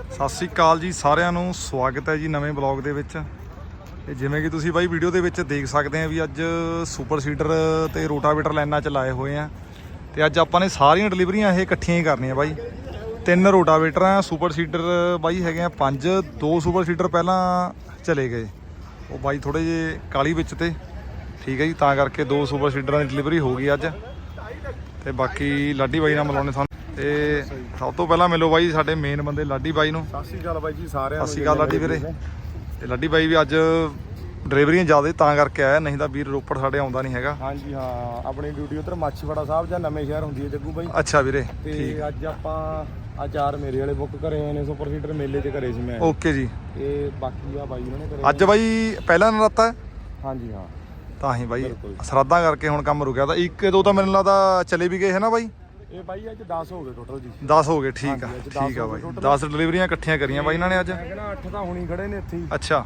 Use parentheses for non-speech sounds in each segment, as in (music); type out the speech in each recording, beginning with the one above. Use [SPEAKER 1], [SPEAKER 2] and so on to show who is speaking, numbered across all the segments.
[SPEAKER 1] ਸਤਿ ਸ੍ਰੀ ਅਕਾਲ ਜੀ, ਸਾਰਿਆਂ ਨੂੰ ਸਵਾਗਤ ਹੈ ਜੀ ਨਵੇਂ ਬਲੌਗ ਦੇ ਵਿੱਚ। ਤੇ ਜਿਵੇਂ ਕਿ ਤੁਸੀਂ ਬਾਈ ਵੀਡੀਓ ਦੇ ਵਿੱਚ ਦੇਖ ਸਕਦੇ ਆ ਵੀ ਅੱਜ ਸੁਪਰ ਸੀਡਰ ਤੇ ਰੋਟਾਵੇਟਰ ਲਾਈਨਾਂ ਚ ਲਾਏ ਹੋਏ ਆ। ਤੇ ਅੱਜ ਆਪਾਂ ਨੇ ਸਾਰੀਆਂ ਡਿਲੀਵਰੀਆਂ ਇਹ ਇਕੱਠੀਆਂ ਹੀ ਕਰਨੀਆਂ ਬਾਈ। ਤਿੰਨ ਰੋਟਾਵੇਟਰ ਆ, ਸੁਪਰ ਸੀਡਰ ਬਾਈ ਹੈਗੇ ਆ ਪੰਜ, ਦੋ ਸੁਪਰ ਸੀਡਰ ਪਹਿਲਾਂ ਚਲੇ ਗਏ। ਉਹ ਬਾਈ ਥੋੜੇ ਜੇ ਕਾਲੀ ਵਿੱਚ ਤੇ, ਠੀਕ ਹੈ ਜੀ, ਤਾਂ ਕਰਕੇ ਦੋ ਸੁਪਰ ਸੀਡਰਾਂ ਦੀ ਡਿਲੀਵਰੀ ਹੋ ਗਈ ਅੱਜ। ਤੇ ਬਾਕੀ ਲਾਡੀ ਬਾਈ ਨਾਲ ਮਿਲਾਉਣੇ ਸਾਨੂੰ ਤੇ ਸਭ ਤੋਂ ਪਹਿਲਾਂ ਮਿਲੋ ਬਾਈ ਸਾਡੇ ਮੇਨ ਬੰਦੇ ਲਾਡੀ ਬਾਈ ਨੂੰ।
[SPEAKER 2] ਸਤਿ ਸ਼੍ਰੀ ਅਕਾਲ ਬਾਈ ਜੀ ਸਾਰਿਆਂ
[SPEAKER 1] ਸਤਿ ਸ਼੍ਰੀ ਅਕਾਲ ਲਾਡੀ ਵੀਰੇ। ਤੇ ਲਾਡੀ ਬਾਈ ਵੀ ਅੱਜ ਡਰਾਈਵਰੀਆਂ ਜ਼ਿਆਦਾ ਤਾਂ ਕਰਕੇ ਆਇਆ ਨਹੀਂ ਤਾਂ ਵੀਰ ਰੋਪੜ ਸਾਡੇ ਆਉਂਦਾ ਨਹੀਂ ਹੈਗਾ।
[SPEAKER 2] ਹਾਂਜੀ ਹਾਂ ਆਪਣੀ ਡਿਊਟੀ ਉਧਰ ਮਾਛੀਵਾੜਾ ਸਾਹਿਬ ਜਾਂ ਨਵੇਂ ਸ਼ਹਿਰ ਹੁੰਦੀ ਹੈ ਜੱਗੂ ਬਾਈ।
[SPEAKER 1] ਅੱਛਾ ਵੀਰੇ
[SPEAKER 2] ਤੇ ਅੱਜ ਆਪਾਂ ਆ ਚਾਰ ਮੇਰੇ ਵਾਲੇ ਬੁੱਕ ਕਰੇ ਹੋਏ ਨੇ ਸੁਪਰ ਸੀਡਰ ਮੇਲੇ 'ਚ ਕਰੇ ਸੀ ਮੈਂ।
[SPEAKER 1] ਓਕੇ ਜੀ।
[SPEAKER 2] ਤੇ ਬਾਕੀ ਆ ਬਾਈ ਉਹਨਾਂ ਨੇ ਕਰੇ
[SPEAKER 1] ਅੱਜ ਬਾਈ ਪਹਿਲਾ ਨਰਾਤਾ ਹੈ?
[SPEAKER 2] ਹਾਂਜੀ ਹਾਂ।
[SPEAKER 1] ਤਾਂ ਹੀ ਬਾਈ। ਸ਼ਰਾਧਾਂ ਕਰਕੇ ਹੁਣ ਕੰਮ ਰੁਕਿਆ ਤਾਂ ਇੱਕ ਦੋ ਤਾਂ ਮੈਨੂੰ ਲੱਗਦਾ ਚਲੇ ਵੀ ਗਏ ਹੈ ਨਾ ਬਾਈ?
[SPEAKER 2] ਇਹ ਬਾਈ ਅੱਜ 10 ਹੋ ਗਏ ਟੋਟਲ ਜੀ।
[SPEAKER 1] 10 ਹੋ ਗਏ ਠੀਕ ਆ
[SPEAKER 2] ਹਾਂਜੀ, ਅੱਜ ਦਸ
[SPEAKER 1] ਠੀਕ ਆ
[SPEAKER 2] ਹੋ
[SPEAKER 1] ਬਾਈ।
[SPEAKER 2] ਗਏ total।
[SPEAKER 1] 10 ਡਿਲੀਵਰੀਆਂ ਇਕੱਠੀਆਂ ਕਰੀਆਂ ਬਾਈ ਇਹਨਾਂ ਨੇ ਅੱਜ?
[SPEAKER 2] ਮੈਂ ਕਹਿੰਦਾ 8 ਤਾਂ ਹੁਣੀ ਖੜੇ ਨੇ ਇੱਥੇ ਹੀ।
[SPEAKER 1] ਅੱਛਾ।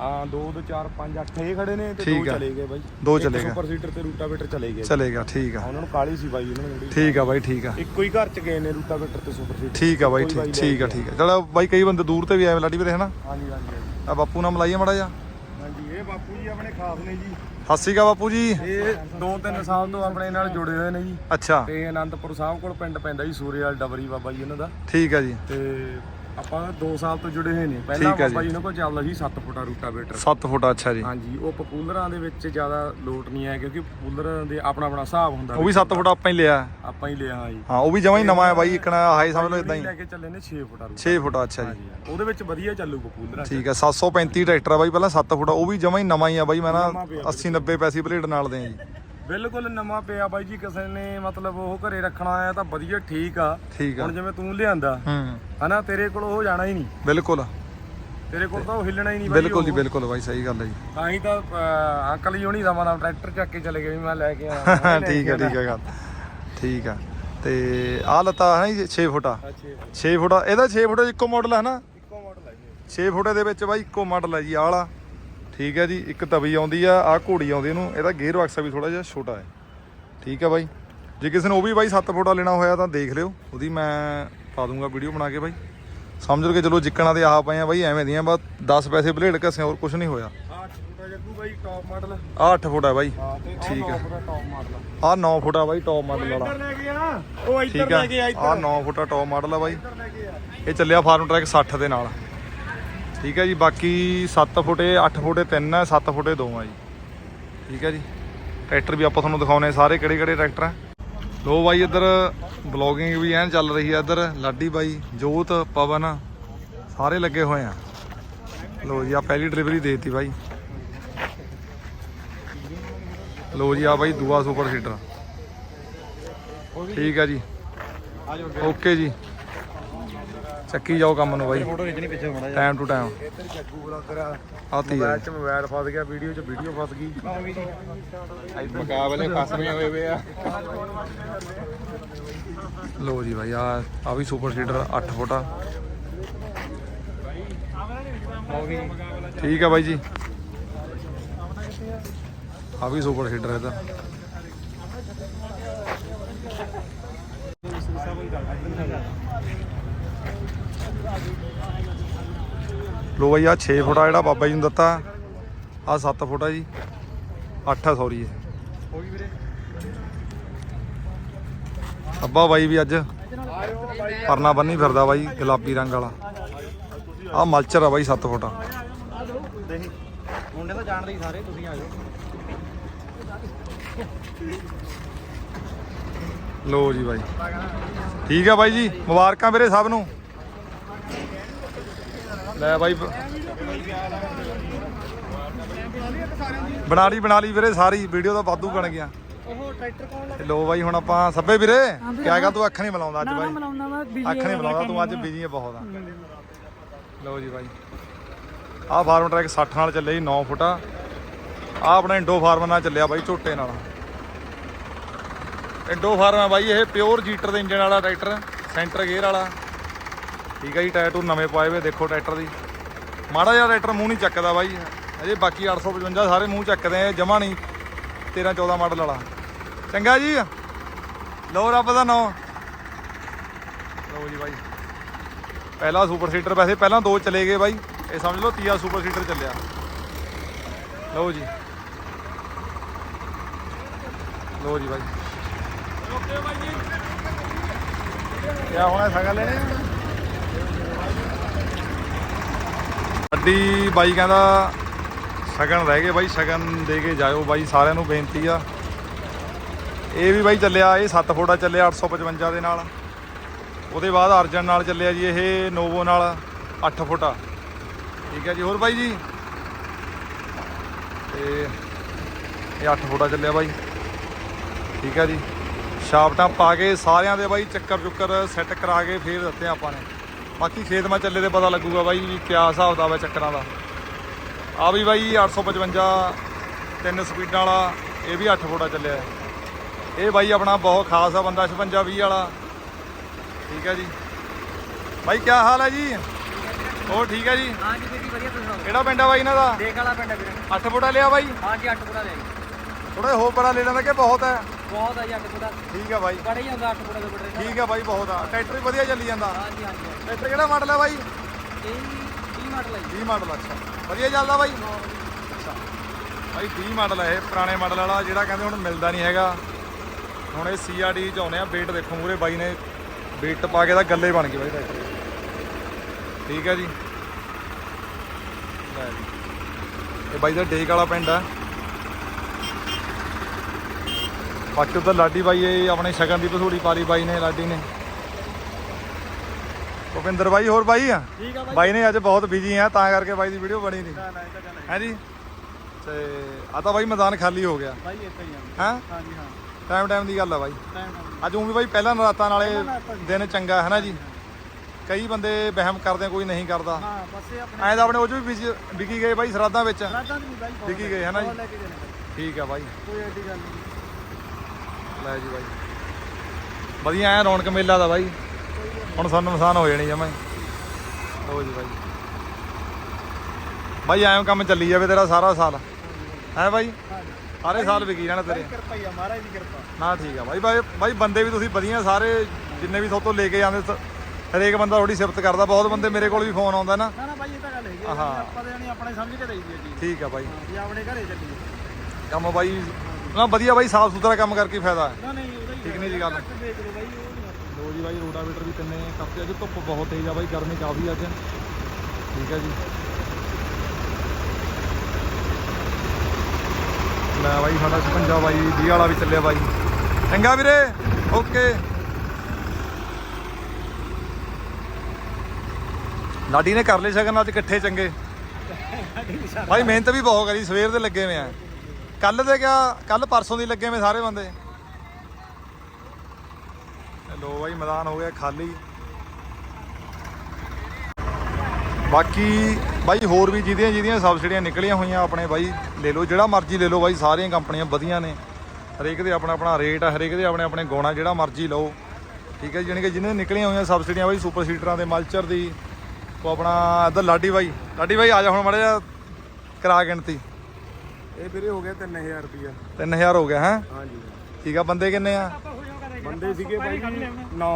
[SPEAKER 2] ਆ 2 2 4 5 8 ਇਹ ਖੜੇ ਨੇ ਤੇ
[SPEAKER 1] ਠੀਕ
[SPEAKER 2] ਦੋ
[SPEAKER 1] ਆ।
[SPEAKER 2] ਚਲੇ ਗਏ ਬਾਈ।
[SPEAKER 1] ਦੋ ਚਲੇ ਗਏ।
[SPEAKER 2] ਸੁਪਰ ਸੀਡਰ ਤੇ ਰੂਟਾਵੇਟਰ ਚਲੇ ਗਏ।
[SPEAKER 1] ਚਲੇ ਗਿਆ ਠੀਕ ਆ।
[SPEAKER 2] ਉਹਨਾਂ ਨੂੰ ਕਾਲੀ ਸੀ ਬਾਈ ਉਹਨਾਂ ਨੂੰ
[SPEAKER 1] ਠੀਕ ਆ ਬਾਈ ਠੀਕ ਆ।
[SPEAKER 2] ਇੱਕੋ ਹੀ ਘਰ ਚ ਗਏ ਨੇ ਰੂਟਾਵੇਟਰ ਤੇ ਸੁਪਰ ਸੀਡਰ
[SPEAKER 1] ਠੀਕ ਆ ਬਾਈ
[SPEAKER 2] ਕੋਈ
[SPEAKER 1] ਠੀਕ
[SPEAKER 2] ਬਾਈ ਲੈ
[SPEAKER 1] ਠੀਕ ਆ
[SPEAKER 2] ਕੇ
[SPEAKER 1] ਠੀਕ ਆ। ਚਲੋ ਬਾਈ ਕਈ ਬੰਦੇ ਦੂਰ ਤੇ ਵੀ ਆਏ ਲਾਡੀ ਵੀਰੇ ਹਨਾ?
[SPEAKER 2] ਹਾਂਜੀ ਹਾਂਜੀ ਹਾਂਜੀ।
[SPEAKER 1] ਆ ਬਾਪੂ ਨਾਲ ਮਲਾਈਏ ਮੜਾ ਜਾ
[SPEAKER 2] ਹਾਂਜੀ ਇਹ ਬਾਪੂ ਜੀ ਆਪਣੇ ਖਾਸ ਨੇ ਜੀ।
[SPEAKER 1] ਸਤਿ ਸ਼੍ਰੀ ਅਕਾਲ ਬਾਪੂ ਜੀ।
[SPEAKER 2] ਇਹ 2-3 ਸਾਲ ਤੋਂ ਆਪਣੇ ਨਾਲ ਜੁੜੇ ਹੋਏ ਨੇ ਜੀ।
[SPEAKER 1] ਅੱਛਾ।
[SPEAKER 2] ਤੇ ਆਨੰਦਪੁਰ ਸਾਹਿਬ ਕੋਲ ਪਿੰਡ ਪੈਂਦਾ ਜੀ ਸੂਰੇਵਾਲ ਡਬਰੀ ਬਾਬਾ ਜੀ ਉਹਨਾਂ ਦਾ।
[SPEAKER 1] ਠੀਕ ਆ ਜੀ।
[SPEAKER 2] ਤੇ ਆਪਾਂ 2 ਸਾਲ ਤੋਂ ਜੁੜੇ ਹੋਏ ਨੇ।
[SPEAKER 1] ਠੀਕ
[SPEAKER 2] ਪਹਿਲਾਂ
[SPEAKER 1] ਜੀ।
[SPEAKER 2] ਬਾਬਾ ਜੀ। ਉਹਨਾਂ ਕੋਲ ਚੱਲਦਾ ਸੀ 7 ਫੁੱਟਾ ਰੂਟਾਵੇਟਰ।
[SPEAKER 1] 7 ਫੁੱਟ ਅੱਛਾ ਜੀ।
[SPEAKER 2] ਹਾਂਜੀ ਉਹ ਪਪੂਲਰਾਂ ਦੇ ਵਿੱਚ ਜ਼ਿਆਦਾ ਲੋਟ ਨਹੀਂ ਹੈ ਕਿਉਂਕਿ ਪਪੂਲਰ ਦੇ ਆਪਣਾ ਆਪਣਾ ਹਿਸਾਬ ਹੁੰਦਾ
[SPEAKER 1] ਉਹ ਵੀ 7 ਫੁੱਟ ਆਪਾਂ ਹੀ ਲਿਆ।
[SPEAKER 2] ਆਪਾਂ ਹੀ ਲਿਆ ਹਾਂ ਜੀ
[SPEAKER 1] ਹਾਂ ਉਹ ਵੀ ਜਮਾਂ ਹੀ ਨਵਾਂ ਹੈ ਬਾਈ ਇਕਣਾ ਹਾਈ ਸਮਝ ਲਓ ਇਦਾਂ ਹੀ।
[SPEAKER 2] ਲੈ ਕੇ ਚੱਲੇ ਨੇ 6 ਫੁੱਟਾ ਰੂਟਾ।
[SPEAKER 1] 6 ਫੁੱਟ ਅੱਛਾ ਜੀ।
[SPEAKER 2] ਹਾਂਜੀ ਉਹਦੇ ਵਿੱਚ ਵਧੀਆ ਚੱਲੂ ਪਪੂਲਰਾਂ
[SPEAKER 1] ਠੀਕ ਹੈ 735 ਟਰੈਕਟਰ ਆ ਬਾਈ ਪਹਿਲਾਂ 7 ਫੁੱਟ ਉਹ ਵੀ ਜਮਾਂ ਹੀ ਨਵਾਂ ਹੀ ਆ ਬਾਈ ਮੈਂ ਨਾ
[SPEAKER 2] ਨਵਾਂ ਪਿਆ
[SPEAKER 1] 80 90 ਪੈਸੇ ਪਲੇਟ ਨਾਲ ਦੇ ਆ ਜੀ।
[SPEAKER 2] ਬਿਲਕੁਲ ਨਵਾਂ ਪਿਆ ਬਾਈ ਜੀ ਕਿਸੇ ਨੇ ਮਤਲਬ ਉਹ ਘਰੇ ਰੱਖਣਾ ਆਇਆ ਤਾਂ ਵਧੀਆ ਠੀਕ ਆ।
[SPEAKER 1] ਠੀਕ ਆ।
[SPEAKER 2] ਹੁਣ ਜਿਵੇਂ ਤੂੰ ਲਿਆਂਦਾ
[SPEAKER 1] ਹੂੰ।
[SPEAKER 2] ਹਨਾ ਤੇਰੇ ਕੋਲ ਉਹ ਜਾਣਾ ਹੀ ਨਹੀਂ।
[SPEAKER 1] ਬਿਲਕੁਲ।
[SPEAKER 2] ਤੇਰੇ ਕੋਲ ਤਾਂ ਉਹ ਹਿੱਲਣਾ ਹੀ ਨਹੀਂ ਬਾਈ
[SPEAKER 1] ਬਿਲਕੁਲ ਜੀ। ਬਿਲਕੁਲ ਬਾਈ ਸਹੀ ਗੱਲ ਹੈ ਜੀ।
[SPEAKER 2] ਤਾਂ ਹੀ ਤਾਂ ਅੰਕਲ ਜੀ ਹੋਣੀ ਦਾ ਮਨ ਟਰੈਕਟਰ ਚੱਕ ਕੇ ਚਲੇ ਗਏ ਵੀ ਮੈਂ ਲੈ ਕੇ ਆਇਆ। (laughs)
[SPEAKER 1] ਠੀਕ ਹੈ ਠੀਕ ਹੈ ਗੱਲ। ਠੀਕ ਆ ਤੇ ਆਹ ਲੱਤਾ ਹੈ ਜੀ 6 ਫੁੱਟ। ਆ
[SPEAKER 2] ਅੱਛਾ
[SPEAKER 1] 6 ਫੁੱਟ ਆ ਇਹਦਾ 6 ਫੁੱਟ ਇੱਕੋ ਮਾਡਲ ਹੈ ਨਾ?
[SPEAKER 2] ਇੱਕੋ ਮਾਡਲ ਹੈ ਜੀ।
[SPEAKER 1] 6 ਫੁੱਟ ਦੇ ਵਿੱਚ ਬਾਈ ਇੱਕੋ ਮਾਡਲ ਹੈ ਜੀ ਆਹ ਵਾਲਾ। ਠੀਕ ਹੈ ਜੀ ਇੱਕ ਤਵੀ ਆਉਂਦੀ ਆ ਆਹ ਘੋੜੀ ਆਉਂਦੀ ਇਹਨੂੰ ਇਹਦਾ ਗੇਅਰ ਬਕਸਾ ਵੀ ਥੋੜਾ ਜਿਹਾ ਛੋਟਾ ਹੈ। ਠੀਕ ਹੈ ਬਾਈ। ਜੇ ਕਿਸੇ ਨੇ ਉਹ ਵੀ ਬਾਈ 7 ਫੁੱਟਾ ਲੈਣਾ ਹੋਇਆ ਤਾਂ ਦੇਖ ਲਿਓ ਉਹਦੀ ਮੈਂ ਪਾ ਦੂੰਗਾ ਵੀਡੀਓ ਬਣਾ ਕੇ ਬਾਈ। ਸਮਝ ਲਓ ਕਿ ਚਲੋ ਜਿੱਕਣਾ ਦੇ ਆ ਪਏ ਆ ਬਾਈ ਐਵੇਂ ਦੀਆਂ ਬਸ 10 ਪੈਸੇ ਬਲੇਡ ਕਸੇ ਹੋਰ ਕੁਝ ਨਹੀਂ ਹੋਇਆ।
[SPEAKER 2] ਆਹ ਛੋਟਾ ਜੱਗੂ ਬਾਈ ਟੌਪ ਮਾਡਲ
[SPEAKER 1] ਆਹ 8 ਫੁੱਟ ਹੈ ਬਾਈ।
[SPEAKER 2] ਹਾਂ
[SPEAKER 1] ਠੀਕ ਆ।
[SPEAKER 2] ਮਾਡਲ
[SPEAKER 1] ਆਹ 9 ਫੁੱਟ ਆ ਬਾਈ ਟੌਪ ਮਾਡਲ ਵਾਲਾ।
[SPEAKER 2] ਇੱਧਰ ਲੈ ਕੇ ਆ ਉਹ ਇੱਧਰ ਲੈ ਕੇ ਆ
[SPEAKER 1] ਆ
[SPEAKER 2] ਇੱਧਰ।
[SPEAKER 1] ਆਹ 9 ਫੁੱਟ ਆ ਟੌਪ ਮਾਡਲ ਆ ਬਾਈ।
[SPEAKER 2] ਆ।
[SPEAKER 1] ਇਹ ਚੱਲਿਆ ਫਾਰਮ ਟਰੈਕ 60 ਦੇ ਨਾਲ। ਠੀਕ ਹੈ ਜੀ, ਬਾਕੀ 7 ਫੁੱਟੇ 8 ਫੁੱਟੇ 3 ਹੈ 7 ਫੁੱਟੇ 2 ਆ ਜੀ। ਠੀਕ ਹੈ ਜੀ। ਟਰੈਕਟਰ ਵੀ ਆਪਾਂ ਤੁਹਾਨੂੰ ਦਿਖਾਉਨੇ ਸਾਰੇ ਕਿਹੜੇ ਕਿਹੜੇ ਟਰੈਕਟਰ ਆ। ਲੋ ਬਾਈ, ਇੱਧਰ ਬਲੌਗਿੰਗ ਵੀ ਐਨ ਚੱਲ ਰਹੀ ਹੈ ਇੱਧਰ। ਲਾਡੀ ਬਾਈ, ਜੋਤ, ਪਵਨ, ਸਾਰੇ ਲੱਗੇ ਹੋਏ ਆ। ਲੋ ਜੀ ਆ ਪਹਿਲੀ ਡਿਲੀਵਰੀ ਦੇਤੀ ਬਾਈ। ਲੋ ਜੀ ਆ ਬਾਈ, ਦੂਆ ਸੁਪਰ ਸੀਟਰ ਠੀਕ ਹੈ ਜੀ। ਓਕੇ ਜੀ। ਚੱਕੀ ਜਾਓ ਕੰਮ ਨੂੰ ਬਾਈ।
[SPEAKER 2] ਫੋਟੋ ਖਿੱਚਣੀ ਪਿੱਛੇ ਮੜਾ
[SPEAKER 1] ਟਾਈਮ ਟੂ ਟਾਈਮ
[SPEAKER 2] ਇੱਧਰ ਜੱਗੂ ਬਲੌਗਰ ਆ
[SPEAKER 1] ਆਤੀ
[SPEAKER 2] ਮੋਬਾਈਲ
[SPEAKER 1] ਹੈ
[SPEAKER 2] ਚ ਮੋਬਾਈਲ ਫਸ ਗਿਆ ਵੀਡੀਓ ਚ ਵੀਡੀਓ ਫਸ ਗਈ।
[SPEAKER 3] ਮੁਕਾਬਲੇ ਫਸਵੇਂ ਹੋਏ ਵੇ ਆ।
[SPEAKER 1] ਲੋ ਜੀ ਬਾਈ ਆ ਆ ਵੀ ਸੁਪਰ ਸੀਡਰ 8 ਫੁੱਟ ਆ। ਠੀਕ ਆ ਬਾਈ ਜੀ। ਆ ਵੀ ਸੁਪਰ ਸੀਡਰ ਹੈ ਇਹਦਾ ਲੋ ਬਾਈ ਆ 6 ਫੁੱਟ ਆ ਜਿਹੜਾ ਬਾਬਾ ਜੀ ਨੂੰ ਦਿੱਤਾ। ਆ 7 ਫੁੱਟ ਆ ਜੀ। 8 ਆ ਸੌਰੀ ਇਹ ਅੱਬਾ ਬਾਈ ਵੀ ਅੱਜ ਪਰਨਾ ਬੰਨੀ ਫਿਰਦਾ ਬਾਈ, ਗੁਲਾਬੀ ਰੰਗ ਵਾਲਾ। ਆ ਮਲਚਰ ਆ ਬਾਈ 7 ਫੁੱਟ
[SPEAKER 2] ਮੁੰਡੇ ਤਾਂ ਜਾਣਦੇ ਹੀ ਸਾਰੇ ਤੁਸੀਂ ਆ। ਜਾਓ
[SPEAKER 1] ਲੋ ਜੀ ਬਾਈ। ਠੀਕ ਆ ਬਾਈ ਜੀ, ਮੁਬਾਰਕਾਂ ਵੀਰੇ ਸਭ ਨੂੰ। ਲੈ ਬਾਈ। ਬਣਾ ਲਈ ਬਣਾ ਲਈ ਵੀਰੇ ਸਾਰੀ ਵੀਡੀਓ ਤਾਂ ਵਾਧੂ ਬਣ ਗਿਆ
[SPEAKER 4] ਉਹ ਟਰੈਕਟਰ ਕੋਲ
[SPEAKER 1] ਤੇ ਲੋ ਬਾਈ ਹੁਣ ਆਪਾਂ ਸੱਬੇ ਵੀਰੇ ਕਿਆ ਗਾ ਤੂੰ ਅੱਖ ਨਹੀਂ ਮਿਲਾਉਂਦਾ ਅੱਜ ਬਾਈ। ਅੱਖ ਨਹੀਂ ਮਿਲਾਉਂਦਾ ਤੂੰ ਅੱਜ ਬਿਜ਼ੀ ਹੈ ਬਹੁਤ ਆ। ਲਓ ਜੀ ਬਾਈ। ਆਹ ਫਾਰਮ ਟਰੈਕ 60 ਨਾਲ ਚੱਲਿਆ ਜੀ 9 ਫੁੱਟਾ ਆਹ ਆਪਣਾ ਇੰਡੋ ਫਾਰਮ ਨਾਲ ਚੱਲਿਆ ਬਾਈ ਝੋਟੇ ਨਾਲ। ਇੰਡੋ ਫਾਰਮ ਆ ਬਾਈ ਇਹ ਪਿਓਰ ਜੀਟਰ ਦੇ ਇੰਜਨ ਵਾਲਾ ਟਰੈਕਟਰ ਸੈਂਟਰ ਗੇਅਰ ਵਾਲਾ। ਠੀਕ ਹੈ ਜੀ, ਟਾਇਰ ਟੂ ਨਵੇਂ ਪਾਏ ਹੋਏ ਦੇਖੋ ਟਰੈਕਟਰ ਦੀ। ਮਾੜਾ ਜਿਹਾ ਟਰੈਕਟਰ ਮੂੰਹ ਨਹੀਂ ਚੱਕਦਾ ਬਾਈ ਅਜੇ ਬਾਕੀ 855 ਸਾਰੇ ਮੂੰਹ ਚੱਕਦੇ ਆ, ਜਮਾ ਨਹੀਂ। 13 14 ਮਾਡਲ ਵਾਲਾ। ਚੰਗਾ ਜੀ। ਲਓ ਰੱਬ ਦਾ ਨਾਮ। ਲਓ ਜੀ ਬਾਈ। ਪਹਿਲਾ ਸੁਪਰ ਸੀਟਰ ਵੈਸੇ ਪਹਿਲਾਂ ਦੋ ਚਲੇ ਗਏ ਬਾਈ, ਇਹ ਸਮਝ ਲਓ ਤੀਆ ਸੁਪਰ ਸੀਟਰ ਚੱਲਿਆ। ਲਓ ਜੀ। ਲਓ ਜੀ ਬਾਈ।
[SPEAKER 2] ਓਕੇ ਬਾਈ ਜੀ
[SPEAKER 1] ਕਿਆ ਹੋਣਾ ਸਗਨ ਲੈਣੇ ਅੱਡੀ ਬਾਈ ਕਹਿੰਦਾ ਸ਼ਗਨ ਰਹਿ ਗਏ ਬਾਈ, ਸ਼ਗਨ ਦੇ ਕੇ ਜਾਇਓ ਬਾਈ, ਸਾਰਿਆਂ ਨੂੰ ਬੇਨਤੀ ਆ। ਇਹ ਵੀ ਬਾਈ ਚੱਲਿਆ, ਇਹ 7 ਫੁੱਟਾ ਚੱਲਿਆ 855 ਦੇ ਨਾਲ। ਉਹਦੇ ਬਾਅਦ ਅਰਜਨ ਨਾਲ ਚੱਲਿਆ ਜੀ ਇਹ ਨੋਵੋ ਨਾਲ 8 ਫੁੱਟਾ। ਠੀਕ ਹੈ ਜੀ, ਹੋਰ ਬਾਈ ਜੀ? ਤੇ ਇਹ 8 ਫੁੱਟਾ ਚੱਲਿਆ ਬਾਈ। ਠੀਕ ਹੈ ਜੀ ਸ਼ਾਫਟਾਂ ਪਾ ਕੇ ਸਾਰਿਆਂ ਦੇ ਬਾਈ ਚੱਕਰ ਚੁੱਕਰ ਸੈੱਟ ਕਰਾ ਕੇ ਫੇਰ ਦਿੱਤੇ ਆਪਾਂ ਨੇ। ਬਾਕੀ ਖੇਤ ਮਾ ਚੱਲੇ ਤੇ ਪਤਾ ਲੱਗੂਗਾ ਬਾਈ ਵੀ ਕਿਆ ਹਿਸਾਬ ਦਾ ਵਾ ਚੱਕਰਾਂ ਦਾ। ਆ ਵੀ ਬਾਈ 855 ਤਿੰਨ ਸਪੀਡਾਂ ਵਾਲਾ ਇਹ ਵੀ 8 ਫੁੱਟਾ ਚੱਲਿਆ। ਇਹ ਬਾਈ ਆਪਣਾ ਬਹੁਤ ਖਾਸ ਆ ਬੰਦਾ 56 20 ਵਾਲਾ। ਠੀਕ ਹੈ ਜੀ। ਬਾਈ ਕੀ ਹਾਲ ਹੈ ਜੀ? ਹੋਰ ਠੀਕ ਹੈ ਜੀ?
[SPEAKER 3] ਹਾਂ ਜੀ ਜੀ ਵਧੀਆ ਤੁਸੀਂ ਸੁਣਾਓ?
[SPEAKER 1] ਕਿਹੜਾ ਪਿੰਡ ਆ ਬਾਈ ਇਹਨਾਂ ਦਾ?
[SPEAKER 3] ਦੇਖ ਵਾਲਾ ਪਿੰਡ ਵੀਰੇ।
[SPEAKER 1] 8 ਫੁੱਟਾ ਲਿਆ ਬਾਈ?
[SPEAKER 3] ਹਾਂ ਜੀ 8 ਫੁੱਟਾ ਲੈ
[SPEAKER 1] ਥੋੜਾ ਹੋਰ ਬੜਾ ਲੈ ਲੈਣਾ ਕਿ ਬਹੁਤ ਹੈ
[SPEAKER 3] ਬਹੁਤ ਆ ਜੀ 8 ਫੁੱਟਾ
[SPEAKER 1] ਠੀਕ ਹੈ ਬਾਈ।
[SPEAKER 3] ਬੜਾ ਆਉਂਦਾ 8 ਫੁੱਟਾ ਦੇ ਬਟਰੇ
[SPEAKER 1] ਠੀਕ ਹੈ ਬਾਈ ਬਹੁਤ ਆ। ਟਰੈਕਟਰ ਵੀ ਵਧੀਆ ਚੱਲੀ ਜਾਂਦਾ।
[SPEAKER 3] ਹਾਂ ਜੀ ਹਾਂ ਜੀ
[SPEAKER 1] ਟਰੈਕਟਰ ਕਿਹੜਾ ਮਾਡਲ ਹੈ ਬਾਈ?
[SPEAKER 3] ਇਹ 30 ਮਾਡਲ ਹੈ ਜੀ।
[SPEAKER 1] 20 ਮਾਡਲ ਅੱਛਾ। ਵਧੀਆ ਚੱਲਦਾ ਬਾਈ? ਅੱਛਾ। ਬਾਈ 20 ਮਾਡਲ ਹੈ ਇਹ ਪੁਰਾਣੇ ਮਾਡਲ ਵਾਲਾ ਜਿਹੜਾ ਕਹਿੰਦੇ ਹੁਣ ਮਿਲਦਾ ਨਹੀਂ ਹੈਗਾ। ਹੁਣ ਇਹ ਸੀਆਰਡੀ ਚ ਆਉਨੇ ਆ ਵੇਟ ਦੇਖੋ ਮੂਰੇ ਬਾਈ ਨੇ। ਵੇਟ ਪਾ ਕੇ ਤਾਂ ਗੱਲੇ ਬਣ ਗਏ ਬਾਈ ਟਰੈਕਟਰ। ਠੀਕ ਹੈ ਜੀ। ਲੈ ਜੀ। ਇਹ ਬਾਈ ਦਾ ਡੇਕ ਵਾਲਾ ਪਿੰਡ ਆ। ਬਾਕੀ ਉਧਰ ਲਾਡੀ ਬਾਈ ਇਹ ਆਪਣੇ ਸ਼ਗਨ ਦੀ ਭਸੂੜੀ ਪਾਲੀ ਬਾਈ ਨੇ ਲਾਡੀ ਨੇ। ਭੁਪਿੰਦਰ ਬਾਈ ਹੋਰ ਬਾਈ ਆ? ਬਾਈ। ਨੇ ਅੱਜ ਬਹੁਤ ਬਿਜ਼ੀ ਆ ਤਾਂ ਕਰਕੇ ਬਾਈ ਦੀ ਵੀਡੀਓ ਬਣੀ ਨਹੀਂ। ਹੈ ਜੀ? ਤੇ ਆ ਤਾਂ ਬਾਈ ਮੈਦਾਨ ਖਾਲੀ ਹੋ ਗਿਆ।
[SPEAKER 3] ਬਾਈ ਇੱਥੇ ਹੀ ਆ।
[SPEAKER 1] ਹਾਂ?
[SPEAKER 3] ਹਾਂ ਜੀ ਹਾਂ।
[SPEAKER 1] ਟਾਈਮ ਟਾਈਮ ਦੀ ਗੱਲ ਆ ਬਾਈ। ਅੱਜ ਉਹ ਵੀ ਬਾਈ ਪਹਿਲਾਂ ਨਰਾਤਾਂ ਨਾਲੇ ਦਿਨ ਚੰਗਾ ਹੈ ਨਾ ਜੀ ਕਈ ਬੰਦੇ ਵਹਿਮ ਕਰਦੇ ਕੋਈ ਨਹੀਂ ਕਰਦਾ।
[SPEAKER 3] ਹਾਂ ਬਸ ਇਹ ਆਪਣੇ
[SPEAKER 1] ਐਂ ਤਾਂ ਆਪਣੇ ਉਹ 'ਚ ਵੀ ਵਿਕੀ ਗਏ ਬਾਈ ਸਰਾਦਾਂ ਵਿੱਚ।
[SPEAKER 3] ਰਾਤਾਂ ਦੀ ਬਾਈ ਬਹੁਤ
[SPEAKER 1] ਵਿਕੀ ਗਏ ਹੈ ਨਾ ਜੀ। ਠੀਕ ਆ ਬਾਈ।
[SPEAKER 3] ਕੋਈ ਐਡੀ ਗੱਲ ਨਹੀਂ।
[SPEAKER 1] ਲੈ ਜੀ ਬਾਈ। ਵਧੀਆ ਐ ਰੌਣਕ ਮੇਲਾ ਦਾ ਬਾਈ। ਹੁਣ ਸਾਨੂੰ ਨੁਕਸਾਨ ਹੋ ਜਾਣੀ ਜਮਾਂ ਲਓ ਜੀ ਬਾਈ। ਬਾਈ ਐਂ ਕੰਮ ਚੱਲੀ ਜਾਵੇ ਤੇਰਾ ਸਾਰਾ ਸਾਲ। ਹੈ ਬਾਈ? ਸਾਰੇ ਸਾਲ ਵਿਕੀ ਜਾਣਾ ਤੇਰੇ।
[SPEAKER 3] ਕਿਰਪਾ ਹੀ ਆ ਮਹਾਰਾਜ ਦੀ ਕਿਰਪਾ
[SPEAKER 1] ਨਾ ਠੀਕ ਆ ਬਾਈ। ਬਾਈ ਬਾਈ ਬੰਦੇ ਵੀ ਤੁਸੀਂ ਵਧੀਆ ਸਾਰੇ ਜਿੰਨੇ ਵੀ ਤੁਹਾਡੇ ਤੋਂ ਲੈ ਕੇ ਜਾਂਦੇ ਹਰੇਕ ਬੰਦਾ ਥੋੜੀ ਸਿਫਤ ਕਰਦਾ। ਬਹੁਤ ਬੰਦੇ ਮੇਰੇ ਕੋਲ ਵੀ ਫੋਨ ਆਉਂਦਾ ਨਾ।
[SPEAKER 3] ਨਾ ਨਾ ਬਾਈ ਇਹ ਤਾਂ ਗੱਲ ਹੈਗੀ। ਆਪਾਂ ਨਹੀਂ ਆਪਣੇ ਸਮਝ ਕੇ ਦੇਈਦੀ ਜੀ
[SPEAKER 1] ਠੀਕ ਆ ਬਾਈ।
[SPEAKER 3] ਵੀ ਆਪਣੇ ਘਰੇ ਚੱਲੀਏ।
[SPEAKER 1] ਕੰਮ ਬਾਈ ਨਾ ਵਧੀਆ ਬਾਈ ਸਾਫ਼ ਸੁਥਰਾ ਕੰਮ ਕਰਕੇ ਫਾਇਦਾ ਹੈ
[SPEAKER 3] ਨਾ ਨਹੀਂ ਉਹਦਾ ਹੀ
[SPEAKER 1] ਠੀਕ ਨਹੀਂ ਜੀ ਗੱਲ।
[SPEAKER 3] ਘੱਟ ਦੇਖ ਲਓ ਬਾਈ ਉਹ ਨਹੀਂ
[SPEAKER 1] ਲੋ ਜੀ ਬਾਈ ਰੋਟਾਵੇਟਰ ਵੀ ਤਿੰਨੇ ਕੱਪੇ ਅੱਜ ਧੁੱਪ ਬਹੁਤ ਤੇਜ਼ ਆ ਬਾਈ ਗਰਮੀ ਕਾਫੀ ਅੱਜ। ਠੀਕ ਹੈ ਜੀ। ਲੈ ਬਾਈ ਸਾਡਾ 56 ਬਾਈ 20 ਵਾਲਾ ਵੀ ਚੱਲਿਆ ਬਾਈ। ਚੰਗਾ ਵੀਰੇ ਓਕੇ। ਲਾਡੀ ਨੇ ਕਰ ਲਏ ਸ਼ਗਨ ਅੱਜ ਇਕੱਠੇ ਚੰਗੇ। (laughs) ਬਾਈ ਮਿਹਨਤ ਵੀ ਬਹੁਤ ਕਰੀ ਸਵੇਰ ਦੇ ਲੱਗੇ ਹੋਏ ਆ। ਕੱਲ ਦੇ ਕਿਆ ਕੱਲ ਪਰਸੋਂ ਦੀ ਲੱਗੇ ਹੋਏ ਸਾਰੇ ਬੰਦੇ। ਲੋ ਬਾਈ ਮੈਦਾਨ ਹੋ ਗਿਆ ਖਾਲੀ। ਬਾਕੀ ਬਾਈ ਹੋਰ ਵੀ ਜਿਹਦੀਆਂ ਜਿਹਦੀਆਂ ਸਬਸਿਡੀਆਂ ਨਿਕਲੀਆਂ ਹੋਈਆਂ ਆਪਣੇ ਬਾਈ ਲੈ ਲਓ ਜਿਹੜਾ ਮਰਜ਼ੀ ਲੈ ਲਓ ਬਾਈ ਸਾਰੀਆਂ ਕੰਪਨੀਆਂ ਵਧੀਆ ਨੇ। ਹਰੇਕ ਦੇ ਆਪਣਾ ਆਪਣਾ ਰੇਟ ਆ ਹਰੇਕ ਦੇ ਆਪਣੇ ਆਪਣੇ ਗੁਣ ਜਿਹੜਾ ਮਰਜ਼ੀ ਲਓ। ਠੀਕ ਹੈ ਜੀ, ਜਾਣੀ ਕਿ ਜਿਹਨੇ ਨਿਕਲੀਆਂ ਹੋਈਆਂ ਸਬਸਿਡੀਆਂ ਬਾਈ ਸੁਪਰ ਸੀਟਰਾਂ ਦੇ ਮਲਚਰ ਦੀ ਉਹ ਆਪਣਾ ਇੱਧਰ ਲਾਡੀ ਬਾਈ ਲਾਡੀ ਬਾਈ ਆ ਜਾ ਹੁਣ ਮਾੜਾ ਜਿਹਾ ਕਰਾ ਗਿਣਤੀ।
[SPEAKER 2] ਇਹ ਵੀਰੇ ਹੋ ਗਿਆ 3000 ਰੁਪਿਆ
[SPEAKER 1] 3000 ਹੋ ਗਿਆ ਹੈ?
[SPEAKER 2] ਹਾਂਜੀ।
[SPEAKER 1] ਠੀਕ ਆ ਬੰਦੇ ਕਿੰਨੇ ਆ?
[SPEAKER 2] ਬੰਦੇ ਸੀਗੇ ਬਾਈ ਜੀ 9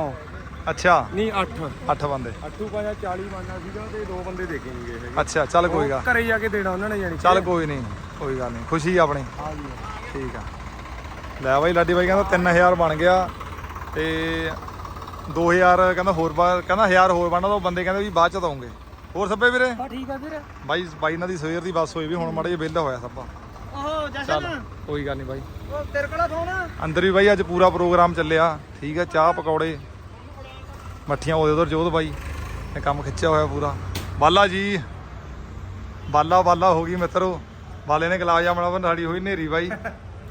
[SPEAKER 1] ਅੱਛਾ।
[SPEAKER 2] ਨਹੀਂ 8
[SPEAKER 1] 8 ਬੰਦੇ।
[SPEAKER 2] ਅੱਠੂ ਪਾਇਆ 40 ਬੰਦਾ ਸੀਗਾ ਤੇ ਦੋ ਬੰਦੇ ਦੇਖੇ ਨਹੀਂ ਗਏ ਹੈਗੇ।
[SPEAKER 1] ਅੱਛਾ ਚੱਲ ਕੋਈ ਗਾ
[SPEAKER 2] ਘਰੇ ਜਾ ਕੇ ਦੇਣਾ ਉਹਨਾਂ ਨੇ ਜਾਨੀ।
[SPEAKER 1] ਚੱਲ ਕੋਈ ਨਹੀਂ ਕੋਈ ਗੱਲ ਨਹੀਂ। ਖੁਸ਼ੀ ਆਪਣੀ।
[SPEAKER 2] ਹਾਂ ਜੀ
[SPEAKER 1] ਠੀਕ ਆ। ਲੈ ਬਾਈ ਲਾਡੀ ਬਾਈ ਕਹਿੰਦਾ 3000 ਬਣ ਗਿਆ ਤੇ 2000 ਕਹਿੰਦਾ ਹੋਰ ਕਹਿੰਦਾ 1000 ਹੋਰ ਬਣਨਾ ਤਾਂ ਉਹ ਬੰਦੇ ਕਹਿੰਦੇ ਵੀ ਬਾਅਦ ਚ ਦਵਾਂਗੇ ਹੋਰ ਸੱਬੇ ਵੀਰੇ?
[SPEAKER 3] ਹਾਂ ਠੀਕ ਆ ਵੀਰ।
[SPEAKER 1] ਬਾਈ ਬਾਈ ਇਹਨਾਂ ਦੀ ਸਵੇਰ ਦੀ ਬੱਸ ਹੋਈ ਵੀ ਹੁਣ ਮਾੜਾ ਜਿਹਾ ਵਿਹਲਾ ਹੋਇਆ ਸੱਬਾ। ਚੱਲ ਕੋਈ ਗੱਲ ਨਹੀਂ ਬਾਈ।
[SPEAKER 3] ਉਹ ਤੇਰੇ ਕੋਲ ਫੋਨ
[SPEAKER 1] ਅੰਦਰ ਵੀ ਬਾਈ ਅੱਜ ਪੂਰਾ ਪ੍ਰੋਗਰਾਮ ਚੱਲਿਆ। ਠੀਕ ਆ ਚਾਹ ਪਕੌੜੇ। ਮੱਠੀਆਂ ਉਹਦੇ ਉਧਰ ਜੋਧ ਬਾਈ। ਇਹ ਕੰਮ ਖਿੱਚਿਆ ਹੋਇਆ ਪੂਰਾ। ਬਾਲਾ ਜੀ। ਬਾਲਾ ਬਾਲਾ ਹੋ ਗਈ ਮਿੱਤਰੋ। ਬਾਲੇ ਨੇ ਗਲਾਸ ਜਾਮਣਾ ਬਣ ਸਾਡੀ ਹੋਈ ਨੇਰੀ ਬਾਈ।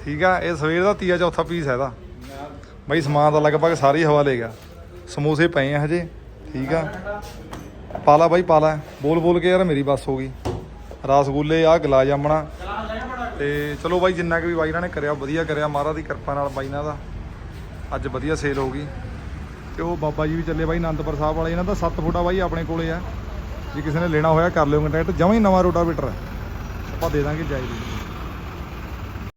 [SPEAKER 1] ਠੀਕ ਆ ਇਹ ਸਵੇਰ ਦਾ ਤੀਆ ਚੌਥਾ ਪੀਸ ਹੈ ਇਹਦਾ ਬਾਈ ਸਮਾਨ ਤਾਂ ਲਗਭਗ ਸਾਰੀ ਹਵਾ ਲੈ ਗਿਆ। ਸਮੋਸੇ ਪਏ ਆ ਹਜੇ। ਠੀਕ ਆ। ਪਾਲਾ ਬਾਈ ਪਾਲਾ। ਬੋਲ ਬੋਲ ਕੇ ਯਾਰ ਮੇਰੀ ਬੱਸ ਹੋ ਗਈ। ਰਸਗੁੱਲੇ ਆ ਗੁਲਾਬ ਜਾਮਣਾ ਤੇ ਚਲੋ ਬਾਈ, ਜਿੰਨਾ ਕੁ ਵੀ ਬਾਈ ਇਹਨਾਂ ਨੇ ਕਰਿਆ, ਵਧੀਆ ਕਰਿਆ। ਮਹਾਰਾਜ ਦੀ ਕਿਰਪਾ ਨਾਲ ਬਾਈ ਇਹਨਾਂ ਦਾ ਅੱਜ ਵਧੀਆ ਸੇਲ ਹੋ ਗਈ। ਤੇ ਉਹ ਬਾਬਾ ਜੀ ਵੀ ਚੱਲੇ ਬਾਈ, ਅਨੰਦਪੁਰ ਸਾਹਿਬ ਵਾਲੇ। ਇਹਨਾਂ ਦਾ 7 ਫੁੱਟਾ ਬਾਈ ਆਪਣੇ ਕੋਲੇ ਆ। ਜੇ ਕਿਸੇ ਨੇ ਲੈਣਾ ਹੋਇਆ, ਕਰ ਲਿਓ ਕੰਟੈਕਟ ਜਮਾਂ ਹੀ ਨਵਾਂ ਰੋਟਾਵੇਟਰ ਆਪਾਂ ਦੇ ਦਾਂਗੇ ਜਾਈ ਦੀ